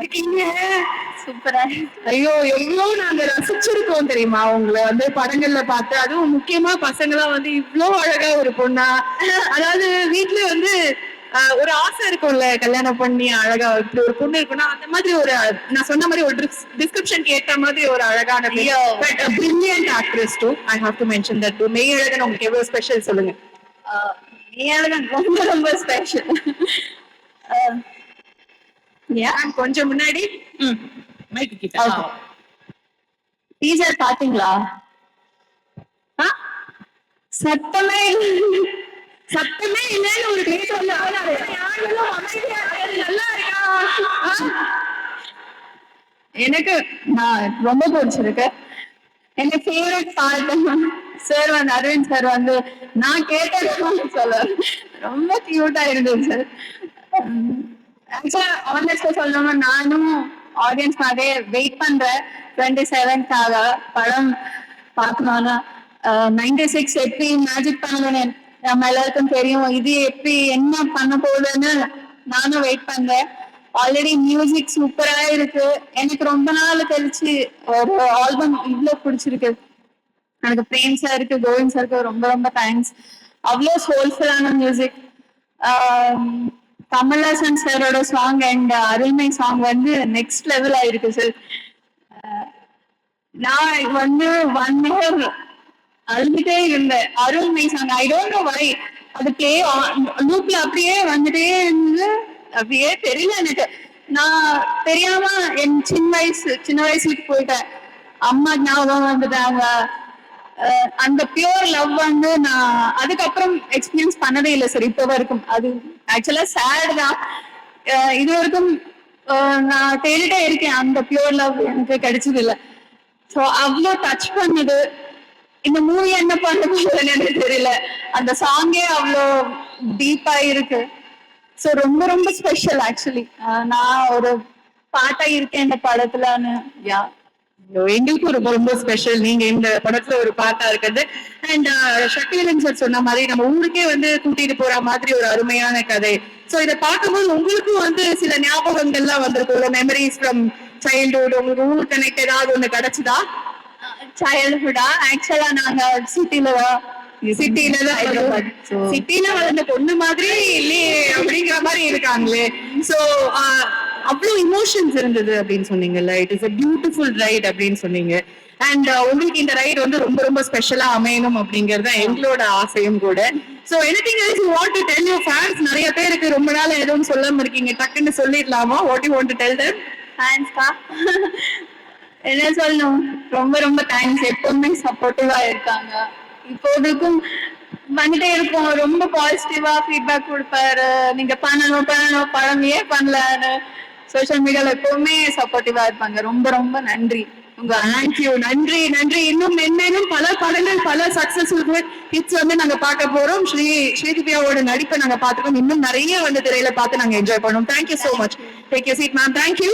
இருக்கீங்க சூப்பரா ஐயோ எவ்வளவு நாங்க ரசிச்சிருக்கோம் தெரியுமா? உங்களை வந்து படங்கள்ல பார்த்து. அதுவும் முக்கியமா பசங்களாம் வந்து இவ்ளோ அழகா ஒரு பொண்ணா. அதாவது வீட்ல வந்து ஒரு ஆசை இருக்கும்ல கல்யாணம் பண்ணி அழகா இப்படி ஒரு பொண்ணு இருக்குன்னா அந்த மாதிரி ஒரு நான் சொன்ன மாதிரி ஒரு டிஸ்கிரிப்ஷனுக்கு ஏத்த மாதிரி ஒரு அழகான. But brilliant actress too I have to mention that Meiyazhagan உங்களுக்கு எவ்வளவு ஸ்பெஷல் சொல்லுங்க. நீயாலதான் ரொம்ப ரொம்ப ஸ்பெஷல் கொஞ்சம் முன்னாடி மைக்கு கிட்ட. டீசர் பாத்தீங்களா? சத்தமே. சத்தமே இல்லைன்னு ஒரு பேர் வந்து நல்லா இருக்கா? எனக்கு நான் ரொம்ப பிடிச்சிருக்கு. எனக்கு ஃபேவரட் பார்ட் சார் வந்து அரவிந்த் சார் வந்து நான் கேட்டது சொல்ல ரொம்ப கியூட்டா இருந்தது சார் ஆக்சுவலா ஆனஸ்டா சொல்லணும்னா நானும் ஆடியன்ஸ் மாதிரியே வெயிட் பண்றேன் டுவெண்ட்டி செவன்த்காக படம் பார்க்கணும்னா நைன்டி சிக்ஸ் எப்படி மேஜிக் பண்ணுவேன் நம்ம எல்லாருக்கும் தெரியும். இது எப்படி என்ன பண்ண போகுதுன்னு நானும் வெயிட் பண்றேன். ஆல்ரெடி மியூசிக் சூப்பரா இருக்கு. எனக்கு ரொம்ப நாள் கழிச்சு ஒரு ஆல்பம் இவ்வளவு பிடிச்சிருக்கு. எனக்கு பிரேம் சாருக்கு கோவிந்த் சாருக்கு ரொம்ப ரொம்ப தேங்க்ஸ் அவ்வளோ சோல்ஃபுல்லான மியூசிக் கமல்ஹாசன் சாரோட சாங் அண்ட் அருள்மை சாங் வந்து நெக்ஸ்ட் லெவல் ஆயிருக்கு சார் நான் வந்து ஒன் ஹவர் அழுதுட்டே இருந்தேன். அருள்மை song I don't know why அது லூப்ல அப்படியே வந்துட்டே இருந்து அப்படியே தெரியல எனக்கு. நான் தெரியாம என் சின்ன வயசு சின்ன வயசுக்கு போயிட்டேன். அம்மா ஞாபகம் வந்துட்டாங்க. அந்த பியூர் லவ் வந்து நான் அதுக்கப்புறம் எக்ஸ்பீரியன்ஸ் பண்ணதே இல்லை சார் இப்போ வரைக்கும். அது ஆக்சுவலா சேட் தான். இது வரைக்கும் நான் தேடிட்டே இருக்கேன். அந்த பியூர் லவ் எனக்கு கிடைச்சது இல்லை. ஸோ அவ்வளோ டச் பண்ணுது. இந்த மூவி என்ன பண்ண போகுதுன்னு எனக்கு தெரியல. அந்த சாங்கே அவ்வளோ டீப்பா இருக்கு. ஸோ ரொம்ப ரொம்ப ஸ்பெஷல் ஆக்சுவலி நான் ஒரு பாட்டா இருக்கேன் இந்த படத்துலன்னு. யா எங்களுக்கும் ரொம்ப ரொம்ப ஸ்பெஷல் நீங்க இந்த படத்துல ஒரு பாட்டா இருக்கிறது. அண்ட் சக்திவேலன் சார் சொன்ன மாதிரி நம்ம ஊருக்கே வந்து கூட்டிட்டு போற மாதிரி ஒரு அருமையான கதை. சோ இதை பார்க்கும்போது உங்களுக்கும் வந்து சில ஞாபகங்கள்லாம் வந்திருக்கும்ல மெமரிஸ் ஃப்ரம் சைல்ட்ஹுட் உங்களுக்கு ஊர் கனெக்ட் ஏதாவது ஒண்ணு கிடைச்சதா? சைல்ட்ஹுட்டா ஆக்சுவலா நாங்க சிட்டில சிட்டில தான் சிட்டில வளர்ந்த பொண்ணு மாதிரி இல்லையே அப்படிங்கிற மாதிரி இருக்காங்களே. சோ அவ்வளவு இமோஷன்ஸ் இருந்தது அப்படின்னு சொன்னீங்கல்ல? It is a beautiful right அப்படின்னு சொன்னீங்க. அண்ட் உங்களுக்கு இந்த ரைட் வந்து ரொம்ப ரொம்ப ஸ்பெஷலா அமையணும் அப்படிங்கிறது எங்களோட ஆசையும் கூட. So anything else you want to tell your fans நிறைய பேருக்கு ரொம்ப நாள் எதுவும் சொல்லாம இருக்கீங்க. டக்குன்னு சொல்லிடலாமா? What you want to tell them? தேங்க்ஸ்க்கா என்ன சொல்லணும்? ரொம்ப ரொம்ப தேங்க்ஸ் எப்பவுமே சப்போர்ட்டிவா இருக்காங்க. இப்போதைக்கும் வந்துட்டே இருக்கோம். ரொம்ப பாசிட்டிவா ஃபீட்பேக் கொடுப்பாரு. நீங்க பண்ணணும் பண்ணணும். படம் ஏன் பண்ணலன்னு சோஷியல் மீடியால எப்பவுமே சப்போர்ட்டிவா இருப்பாங்க. ரொம்ப ரொம்ப நன்றி. உங்க தேங்க்யூ நன்றி நன்றி. இன்னும் மென்மேலும் பல படங்கள் பல சக்சஸ்ஃபுல் ஹிட்ஸ் வந்து நாங்க பார்க்க போறோம். ஸ்ரீ ஸ்ரீதிவ்யாவோட நடிப்பை நாங்க பார்த்துக்கோம் இன்னும் நிறைய வந்து திரையில பார்த்து நாங்க என்ஜாய் பண்ணோம் thank you so much take you seat ma'am thank you